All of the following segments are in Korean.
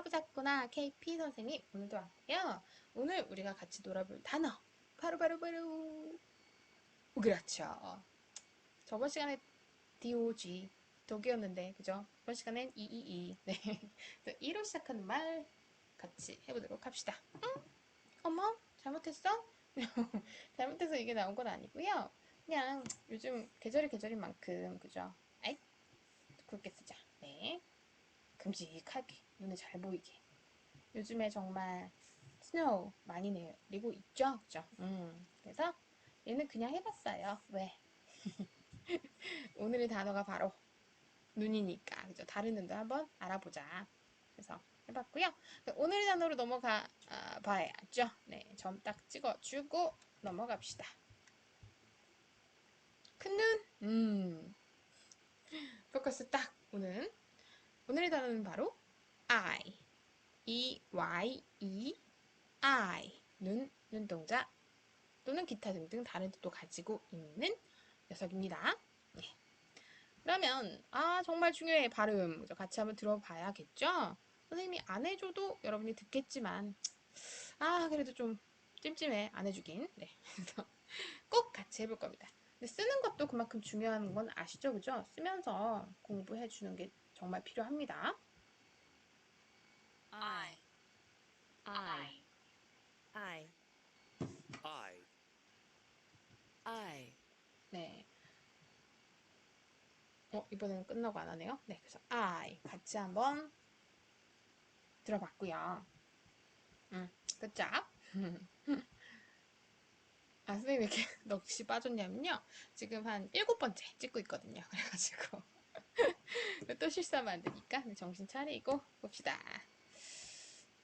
알아보자꾸나 KP 선생님 오늘도 왔고요. 오늘 우리가 같이 놀아볼 단어 바로 바로 바로 그렇죠. 저번 시간에 DOG 독이었는데 그죠? 이번 시간엔 EEE 네. 2로 시작하는 말 같이 해보도록 합시다. 응? 어머 잘못했어? 잘못해서 이게 나온 건 아니고요. 그냥 요즘 계절이 계절인 만큼 그죠? 아이 굵게 쓰자. 네. 큼직하게 눈에 잘 보이게. 요즘에 정말 스노우 많이 내리고 있죠, 그죠? 음. 그래서 얘는 그냥 해봤어요. 왜? 오늘의 단어가 바로 눈이니까 그죠? 다른 눈도 한번 알아보자. 그래서 해봤고요. 오늘의 단어로 넘어가 아, 봐야죠. 네, 점 딱 찍어주고 넘어갑시다. 큰 눈, 음, 포커스 딱 오는 오늘의 단어는 바로 eye, e y e, eye, 눈, 눈동자 또는 기타 등등 다른 뜻도 가지고 있는 녀석입니다. 네. 그러면 아 정말 중요해 발음 같이 한번 들어봐야겠죠? 선생님이 안 해줘도 여러분이 듣겠지만 아 그래도 좀 찜찜해 안 해주긴 네 그래서 꼭 같이 해볼 겁니다. 근데 쓰는 것도 그만큼 중요한 건 아시죠, 그죠? 쓰면서 공부해 주는 게 정말 필요합니다. I, I, I, I, I, 네. 어, 이번에는 끝나고 안 하네요. 네, 그래서 I 같이 한번 들어봤고요. 음, 그죠? 아, 선생님 왜 이렇게 넋이 빠졌냐면요. 지금 한 일곱 번째 찍고 있거든요. 그래가지고. 또 실수하면 안 되니까 정신 차리고 봅시다.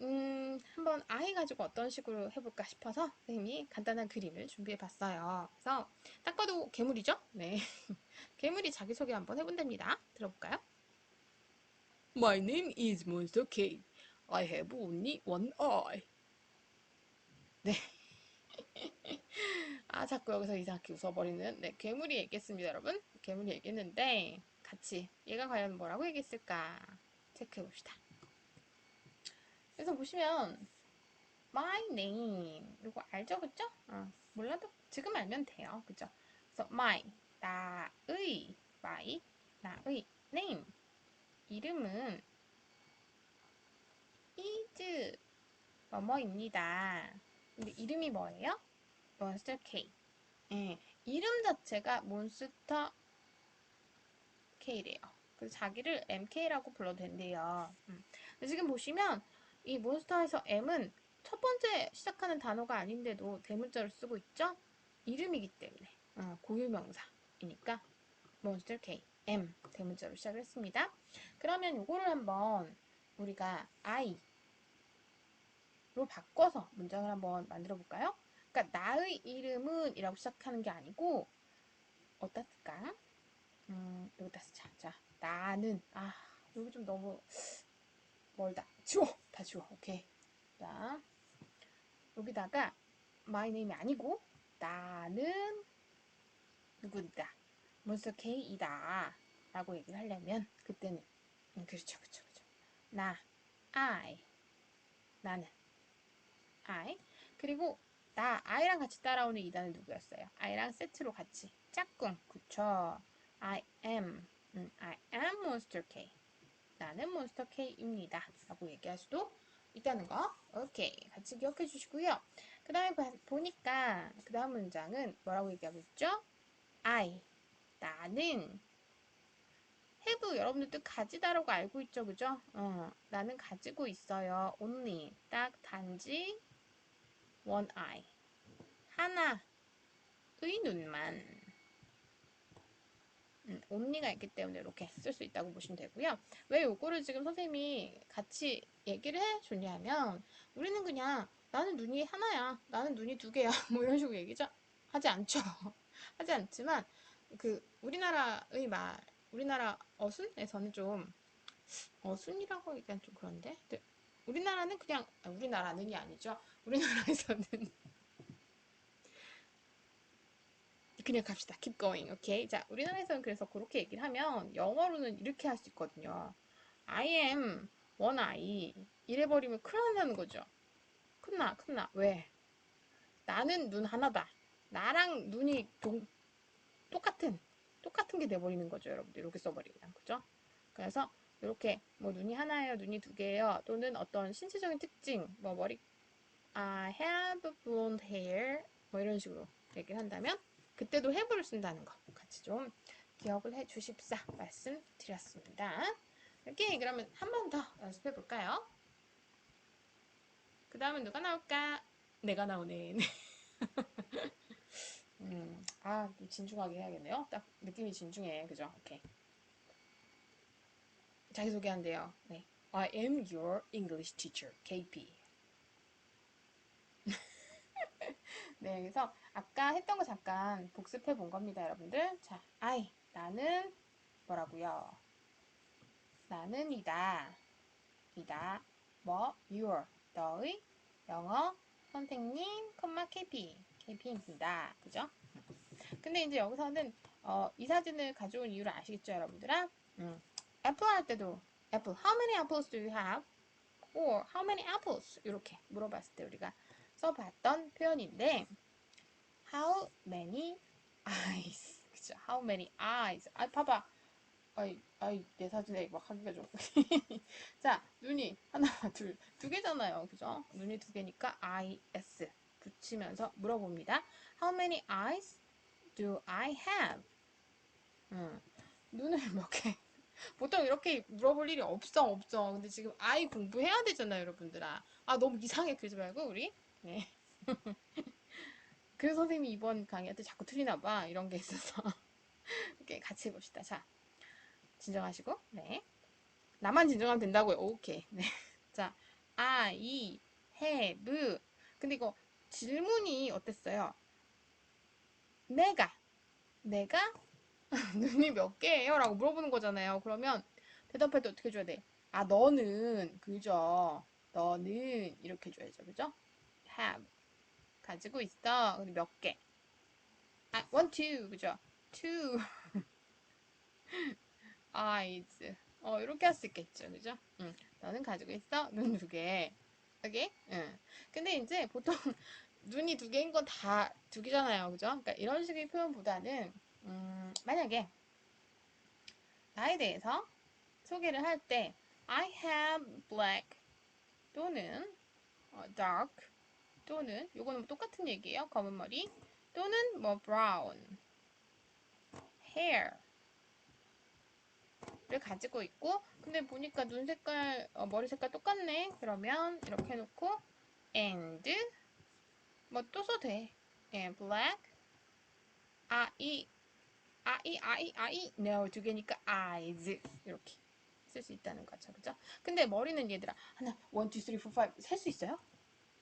음, 한번 아이 가지고 어떤 식으로 해볼까 싶어서 선생님이 간단한 그림을 준비해 봤어요. 그래서 딱 봐도 괴물이죠? 네. 괴물이 자기소개 한번 해본답니다. 들어볼까요? My name is Monster K. I have only one eye. 네. 아, 자꾸 여기서 이상하게 웃어버리는, 네, 괴물이 얘기했습니다, 여러분. 괴물이 얘기했는데, 같이, 얘가 과연 뭐라고 얘기했을까? 체크해 봅시다. 그래서 보시면, my name. 이거 알죠, 그죠? 어, 몰라도 지금 알면 돼요. 그죠? 그래서 my, 나의, my, 나의, name. 이름은 is, 뭐뭐입니다. 근데 이름이 뭐예요? 몬스터 K. 예, 이름 자체가 몬스터 K래요. 그래서 자기를 MK라고 불러도 된대요. 음. 지금 보시면 이 몬스터에서 M은 첫 번째 시작하는 단어가 아닌데도 대문자를 쓰고 있죠? 이름이기 때문에 어, 고유명사이니까 몬스터 K, M 대문자로 시작을 했습니다. 그러면 이거를 한번 우리가 I 로 바꿔서 문장을 한번 만들어 볼까요? 그러니까 나의 이름은 이라고 시작하는 게 아니고 쓸까? 음, 여기다 쓰자. 자, 나는 아, 여기 좀 너무 멀다. 지워! 다 지워. 오케이. 자, 여기다가 my name이 아니고 나는 누구다. 몬스터 K이다. 라고 얘기를 하려면 그때는 음, 그렇죠. 그렇죠. 그렇죠. 나 I 나는 I 그리고 나 I랑 같이 따라오는 이단은 누구였어요? I랑 세트로 같이 짝꿍 그쵸? I am. 음, I am Monster K. 나는 몬스터 K입니다. 라고 얘기할 수도 있다는 거. 오케이. 같이 기억해 주시고요. 그 다음에 보니까 그 다음 문장은 뭐라고 얘기하고 있죠? I. 나는. have 여러분들 뜻 가지다라고 알고 있죠? 그죠? 어, 나는 가지고 있어요. only. 딱 단지 one eye. 하나의 눈만. 음, only가 있기 때문에 이렇게 쓸 수 있다고 보시면 되고요. 왜 요거를 지금 선생님이 같이 얘기를 해줬냐면 우리는 그냥 나는 눈이 하나야. 나는 눈이 두 개야. 뭐 이런 식으로 얘기죠. 하지 않죠. 하지 않지만 그 우리나라의 말, 우리나라 어순에서는 좀 어순이라고 얘기하면 좀 그런데 우리나라는 그냥 아, 우리나라는이 아니죠. 우리나라에서는 그냥 갑시다. keep going. 오케이. 자, 우리나라에서는 그래서 그렇게 얘기를 하면 영어로는 이렇게 할 수 있거든요. I am 원 아이. 이래버리면 큰일 난다는 거죠. 큰나, 큰나. 왜? 나는 눈 하나다. 나랑 눈이 동, 똑같은, 똑같은 게 돼버리는 거죠, 여러분들. 이렇게 써버리면. 그죠? 그래서 이렇게 뭐 눈이 하나예요, 눈이 두 개예요, 또는 어떤 신체적인 특징, 뭐 머리, I have blonde hair, 뭐 이런 식으로 얘기를 한다면 그때도 have를 쓴다는 거 같이 좀 기억을 해 주십사 말씀드렸습니다. 이렇게 그러면 한 번 더 연습해 볼까요? 그 다음은 누가 나올까? 내가 나오네. 음, 아, 좀 진중하게 해야겠네요. 딱 느낌이 진중해. 그죠? 오케이. 자기소개한대요. 네. I am your English teacher, KP. 네, 그래서 아까 했던 거 잠깐 복습해 본 겁니다, 여러분들. 자, I, 나는 뭐라고요? 나는 이다. 이다. 뭐, your, 너의 영어 선생님, 콤마 KP. KP입니다. 그죠? 근데 이제 여기서는 어, 이 사진을 가져온 이유를 아시겠죠, 여러분들아? 음. 애플 할 때도 애플, how many apples do you have? or how many apples? 이렇게 물어봤을 때 우리가 써봤던 표현인데 how many eyes? 그죠? how many eyes? 아, 봐봐. 아이, 아이, 내 사진에 막 하기가 좀. 자, 눈이 하나, 둘, 두 개잖아요. 그죠? 눈이 두 개니까 IS 붙이면서 물어봅니다. How many eyes do I have? 음, 눈을 몇 개? 보통 이렇게 물어볼 일이 없어, 없어. 근데 지금 I 공부해야 되잖아요, 여러분들아. 아, 너무 이상해. 그러지 말고, 우리. 네. 그래서 선생님이 이번 강의한테 자꾸 틀리나 봐. 이런 게 있어서. 이렇게 같이 해봅시다. 자, 진정하시고, 네. 나만 진정하면 된다고요. 오케이. 네. 자, I have. 근데 이거 질문이 어땠어요? 내가, 내가 눈이 몇 개예요? 라고 물어보는 거잖아요. 그러면 대답할 때 어떻게 해줘야 돼? 아, 너는, 그죠? 너는, 이렇게 해줘야죠. 그죠? Have. 가지고 있어. 근데 몇 개? 아, one, two. 그죠? two eyes. 어, 이렇게 할 수 있겠죠. 그죠? 응. 너는 가지고 있어. 눈 두 개. 오케이? 응. 근데 이제 보통 눈이 두 개인 건 다 두 개잖아요. 그죠? 그러니까 이런 식의 표현보다는, 음, 만약에 나에 대해서 소개를 할 때, I have black 또는 어, dark 또는 요거는 뭐 똑같은 얘기예요. 검은 머리. 또는 뭐 brown hair 를 가지고 있고 근데 보니까 눈 색깔 어, 머리 색깔 똑같네. 그러면 이렇게 해놓고 and 뭐 또 써도 돼. 예, black I I I I no 두 개니까 eyes. 이렇게 쓸 수 있다는 거죠. 그죠? 근데 머리는 얘들아 하나 one two three four five. 셀 수 있어요?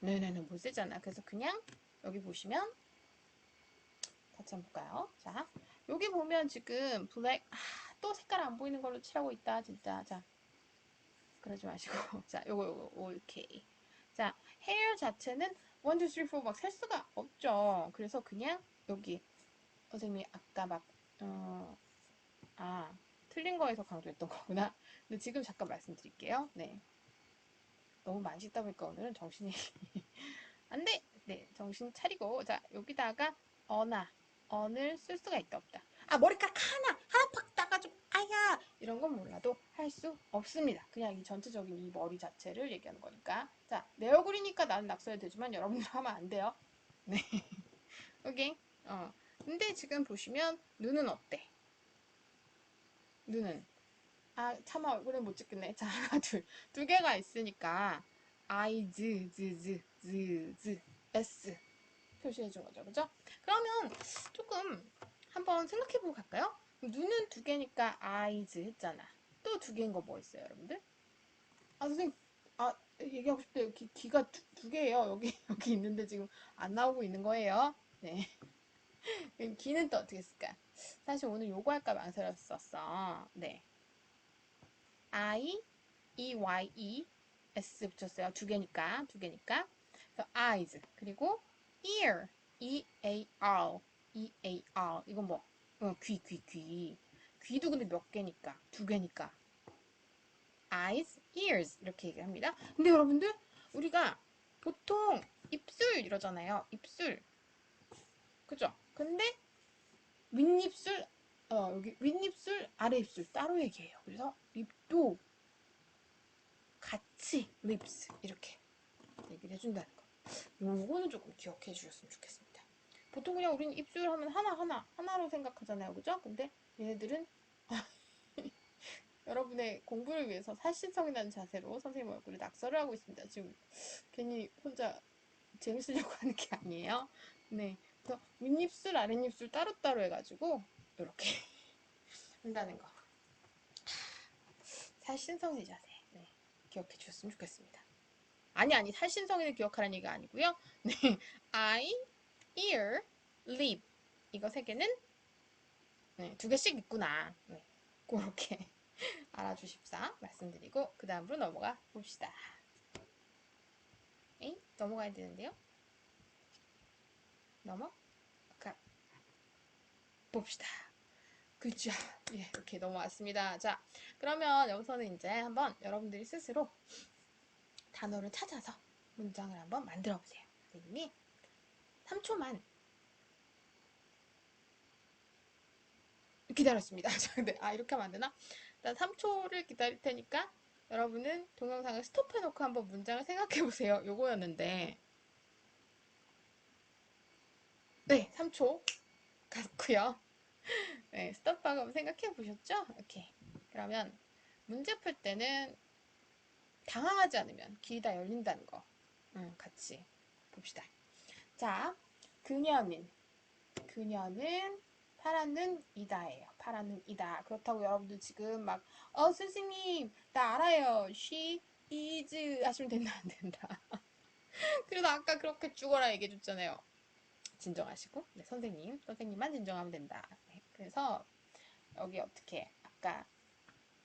네네네 못 세잖아. 그래서 그냥 여기 보시면 같이 한번 볼까요? 자 여기 보면 지금 블랙 아, 또 색깔 안 보이는 걸로 칠하고 있다 진짜. 자 그러지 마시고. 자 요거 요거 오케이. 자 헤어 자체는 1, 2, 3, 4막셀 수가 없죠. 그래서 그냥 여기 선생님이 아까 막 어, 아 틀린 거에서 강조했던 거구나. 근데 지금 잠깐 말씀드릴게요. 네 너무 씻다 보니까 오늘은 정신이 안 돼! 네, 정신 차리고. 자 여기다가 어나 언을 쓸 수가 있다 없다. 아 머리카락 하나 하나 팍 따가지고 아야! 이런 건 몰라도 할 수 없습니다. 그냥 이 전체적인 이 머리 자체를 얘기하는 거니까. 자 내 얼굴이니까 나는 낙서해도 되지만 여러분들 하면 안 돼요. 네. 오케이. 어. 근데 지금 보시면 눈은 어때? 눈은 아 차마 얼굴은 못 찍겠네 자 하나 둘두 개가 있으니까 I, Z, Z, Z, Z, Z, S 표시해 준 거죠. 그죠? 그러면 조금 한번 생각해 보고 갈까요? 눈은 두 개니까 eyes 했잖아. 또 두 개인 거 뭐 있어요, 여러분들? 아, 선생님, 아, 얘기하고 싶대요. 귀, 귀가 두, 두 개예요. 여기, 여기 있는데 지금 안 나오고 있는 거예요. 네. 귀는 또 어떻게 쓸까? 사실 오늘 요거 할까 망설였었어. 네. I, E, Y, E, S 붙였어요. 두 개니까, 두 개니까. 그래서 eyes. 그리고 ear. E-A-R. E-A-R. 이건 뭐? 어, 귀, 귀, 귀. 귀도 근데 몇 개니까? 두 개니까. eyes, ears 이렇게 얘기합니다. 근데 여러분들 우리가 보통 입술 이러잖아요. 입술. 그죠? 근데 윗입술 어 여기 윗입술 아래 입술 따로 얘기해요. 그래서 립도 같이 lips 이렇게 얘기를 해준다는 거. 요거는 조금 기억해 주셨으면 좋겠습니다. 보통 그냥 우리는 입술 하면 하나 하나 하나로 생각하잖아요. 그죠? 근데 얘네들은 여러분의 공부를 위해서 있는 자세로 선생님 얼굴에 낙서를 하고 있습니다. 지금 괜히 혼자 재밌으려고 하는 게 아니에요. 네. 그래서 윗입술, 아랫입술 따로따로 해가지고 이렇게 한다는 거. 살신성의 자세. 네. 기억해 주셨으면 좋겠습니다. 아니, 아니, 살신성의를 기억하라는 얘기가 아니고요. 네. eye, ear, lip. 이거 세 개는 네, 두 개씩 있구나. 네. 그렇게 알아주십사 말씀드리고 그 다음으로 넘어가 봅시다. 에이? 넘어가야 되는데요. 넘어 가 봅시다. 그죠? 예, 이렇게 넘어왔습니다. 자, 그러면 여기서는 이제 한번 여러분들이 스스로 단어를 찾아서 문장을 한번 만들어 보세요. 선생님이 3초만 기다렸습니다. 자, 근데 아 이렇게 하면 안 되나? 일단 3초를 기다릴 테니까 여러분은 동영상을 스톱해 놓고 한번 문장을 생각해 보세요. 요거였는데 네 3초 갔고요. 네 스톱하고 한번 생각해 보셨죠? 오케이 그러면 문제 풀 때는 당황하지 않으면 길이 다 열린다는 거 음, 같이 봅시다. 자 그녀는 그녀는 파라는 이다예요. 파라는 이다. 그렇다고 여러분들 지금 막, 어, 선생님, 나 알아요. she is 하시면 된다, 안 된다. 그래도 아까 그렇게 죽어라 얘기해줬잖아요. 진정하시고, 네, 선생님, 선생님만 진정하면 된다. 네, 그래서, 여기 어떻게, 아까,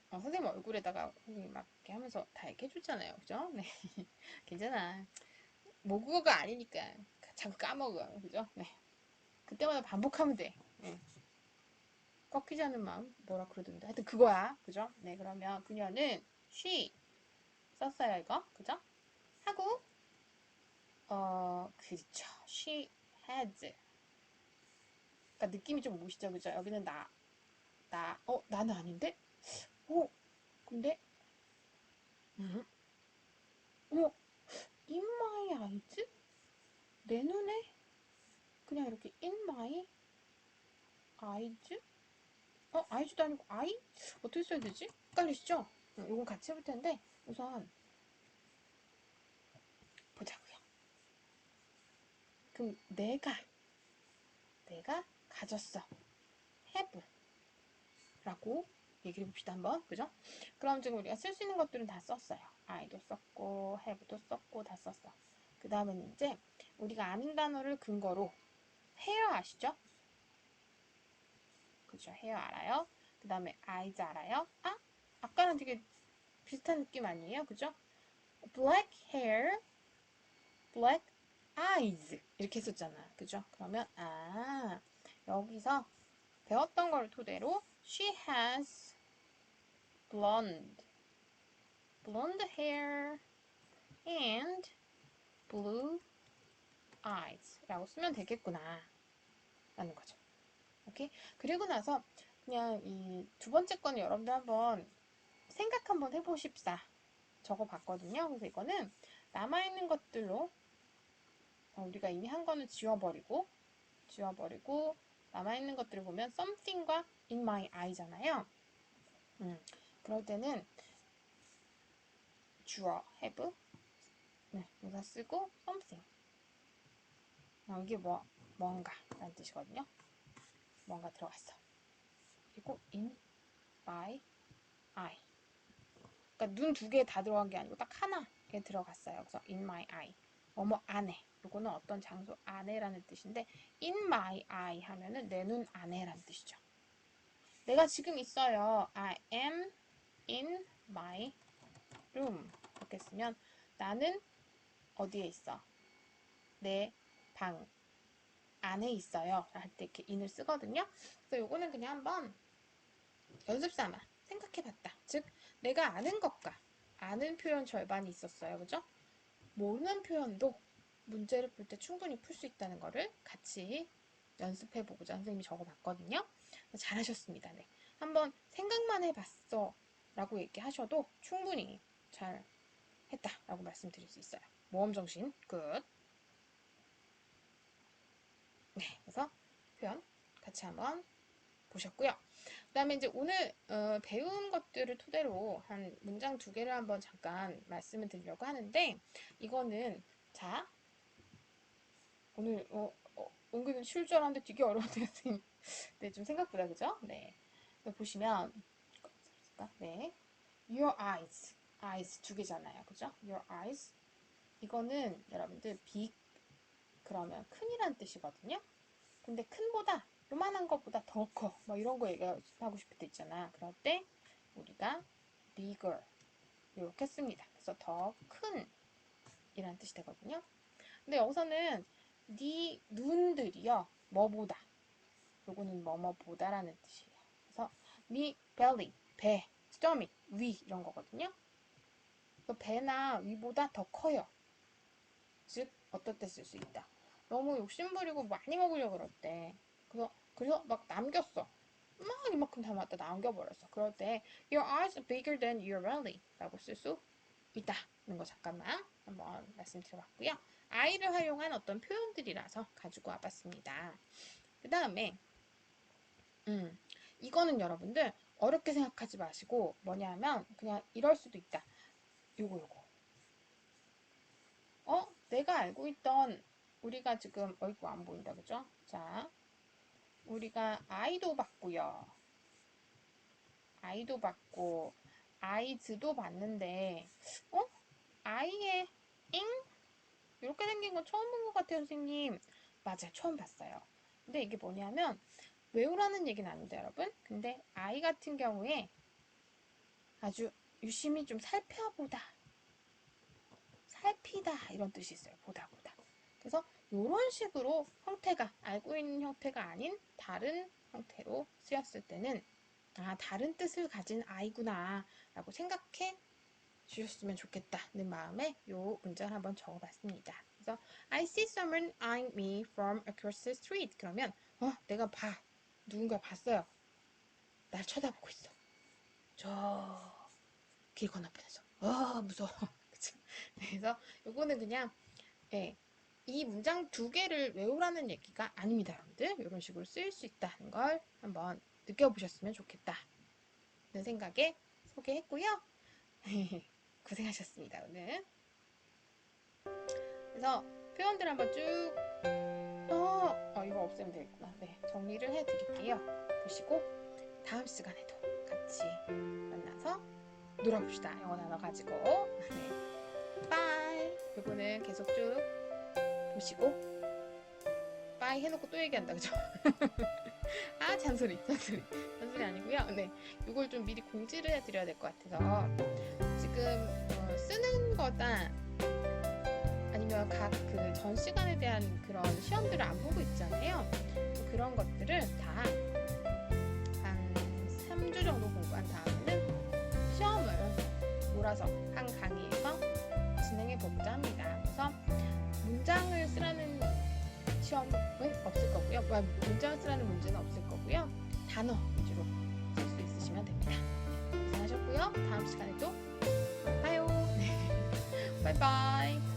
어, 선생님 얼굴에다가 막 이렇게 하면서 다 얘기해줬잖아요. 그죠? 네. 괜찮아. 모국어가 아니니까 자꾸 까먹어. 그죠? 네. 그때마다 반복하면 돼. 네. 꺾이지 않는 마음 뭐라 그러던데 하여튼 그거야 그죠? 네 그러면 그녀는 she 썼어요 이거 그죠? 하고 어 그렇죠 she has 그러니까 느낌이 좀 오시죠 그죠? 여기는 나 나 어 나는 아닌데? 어 근데 음? 어 in my eyes? 내 눈에 그냥 이렇게 my eyes? 어, 아이즈도 아니고 아이? 어떻게 써야 되지? 헷갈리시죠? 응, 이건 같이 해볼 텐데 우선 보자고요. 그럼 내가 내가 가졌어. have 라고 얘기를 해봅시다 한번 그죠? 그럼 지금 우리가 쓸 수 있는 것들은 다 썼어요. I도 썼고 have도 썼고 다 썼어. 그 다음에는 이제 우리가 아는 단어를 근거로 hair 아시죠? 그죠? 헤어 알아요? 그 다음에 eyes 알아요? 아? 아까랑 되게 비슷한 느낌 아니에요? 그죠? black hair, black eyes 이렇게 했었잖아. 그죠? 그러면 아 여기서 배웠던 걸 토대로 she has blonde blonde hair and blue eyes 라고 쓰면 되겠구나 라는 거죠. 오케이? 그리고 나서 그냥 이 두 번째 거는 여러분들 한번 생각 한번 해보십사. 적어 봤거든요. 그래서 이거는 남아있는 것들로 어, 우리가 이미 한 거는 지워버리고 지워버리고 남아있는 것들을 보면 something과 in my eye잖아요. 음, 그럴 때는 주어 have 네, 동사 쓰고 something 어, 이게 뭐 뭔가 라는 뜻이거든요. 뭔가 들어갔어. 그리고 in my eye. 그러니까 눈 두 개 다 들어간 게 아니고 딱 하나에 들어갔어요. 그래서 in my eye. 뭐뭐 안에. 요거는 어떤 장소 안에라는 뜻인데 in my eye 하면은 내 눈 안에라는 뜻이죠. 내가 지금 있어요. I am in my room. 이렇게 쓰면 나는 어디에 있어? 내 방 안에 있어요. 할 때 이렇게 in을 쓰거든요. 그래서 요거는 그냥 한번 연습 삼아 생각해 봤다. 즉 내가 아는 것과 아는 표현 절반이 있었어요. 그죠? 모르는 표현도 문제를 풀 때 충분히 풀 수 있다는 거를 같이 연습해 보고자 선생님이 적어 봤거든요. 잘하셨습니다. 네. 한번 생각만 해봤어 라고 얘기하셔도 충분히 잘 했다 라고 말씀드릴 수 있어요. 모험 정신 끝. 네, 그래서 표현 같이 한번 보셨고요. 그 다음에 이제 오늘 어, 배운 것들을 토대로 한 문장 두 개를 한번 잠깐 말씀을 드리려고 하는데 이거는 자 오늘 어, 어, 은근 쉬울 줄 알았는데 되게 어려운데요, 선생님. 네, 좀 생각보다 그죠? 네, 보시면 네, your eyes, eyes 두 개잖아요, 그죠? Your eyes 이거는 여러분들 big 그러면 큰이란 뜻이거든요. 근데 큰보다 요만한 것보다 더 커. 뭐 이런 거 얘기하고 싶을 때 있잖아. 그럴 때 우리가 bigger 이렇게 씁니다. 그래서 더 큰 이란 뜻이 되거든요. 근데 여기서는 네 눈들이요. 뭐보다. 요거는 뭐뭐보다라는 뜻이에요. 그래서 네 belly, 배, stomach, 위 이런 거거든요. 그래서 배나 위보다 더 커요. 즉 어떨 때 쓸 수 있다. 너무 욕심부리고 많이 먹으려고 그럴 때 그래서 그래서 막 남겼어. 막 이만큼 담았다 남겨버렸어. 그럴 때 Your eyes are bigger than your belly 라고 쓸 수 있다는 거 잠깐만 한번 말씀드려봤고요. I를 활용한 어떤 표현들이라서 가지고 와봤습니다. 그 다음에 음 이거는 여러분들 어렵게 생각하지 마시고 뭐냐면 그냥 이럴 수도 있다. 요거 요거. 어? 내가 알고 있던 우리가 지금 어이구 안 보인다 그죠? 자 우리가 아이도 봤고요. 아이도 봤고 아이즈도 봤는데 어? 아이의 잉? 이렇게 생긴 건 처음 본 것 같아요 선생님. 맞아요 처음 봤어요. 근데 이게 뭐냐면 외우라는 얘기는 아닌데 여러분. 근데 아이 같은 경우에 아주 유심히 좀 살펴보다 살피다 이런 뜻이 있어요. 보다 보다. 그래서 이런 식으로 형태가 알고 있는 형태가 아닌 다른 형태로 쓰였을 때는 아 다른 뜻을 가진 아이구나 라고 생각해 주셨으면 좋겠다는 마음에 이 문장을 한번 적어봤습니다. 그래서 I see someone eyeing me from across the street. 그러면 어 내가 봐 누군가 봤어요. 날 쳐다보고 있어. 저 길 건너편에서. 어 무서워. 그래서 요거는 그냥 예, 이 문장 두 개를 외우라는 얘기가 아닙니다, 여러분들. 이런 식으로 쓰일 수 있다는 걸 한번 느껴보셨으면 좋겠다. 는 생각에 소개했고요. 고생하셨습니다, 오늘. 그래서 표현들 한번 쭉, 어, 어, 이거 없애면 되겠구나. 네, 정리를 해드릴게요. 보시고, 다음 시간에도 같이 만나서 놀아봅시다. 영어 단어 가지고. 네. 빠이. 요거는 계속 쭉 보시고. 빠이 해놓고 또 얘기한다 그죠? 아 잔소리 잔소리. 잔소리 아니고요. 네. 이걸 좀 미리 공지를 해드려야 될 것 같아서. 지금 어, 쓰는 거다 아니면 각 그 전 시간에 대한 그런 시험들을 안 보고 있잖아요. 그런 것들을 다 한 3주 정도 공부한 다음에는 시험을 몰아서 한 강의에서 진행해 보고자 합니다. 그래서 문장을 쓰라는 시험은 없을 거고요. 아, 문장을 쓰라는 문제는 없을 거고요. 단어 위주로 쓸 수 있으시면 됩니다. 고생하셨고요. 다음 시간에 또 봐요. 네. 바이바이.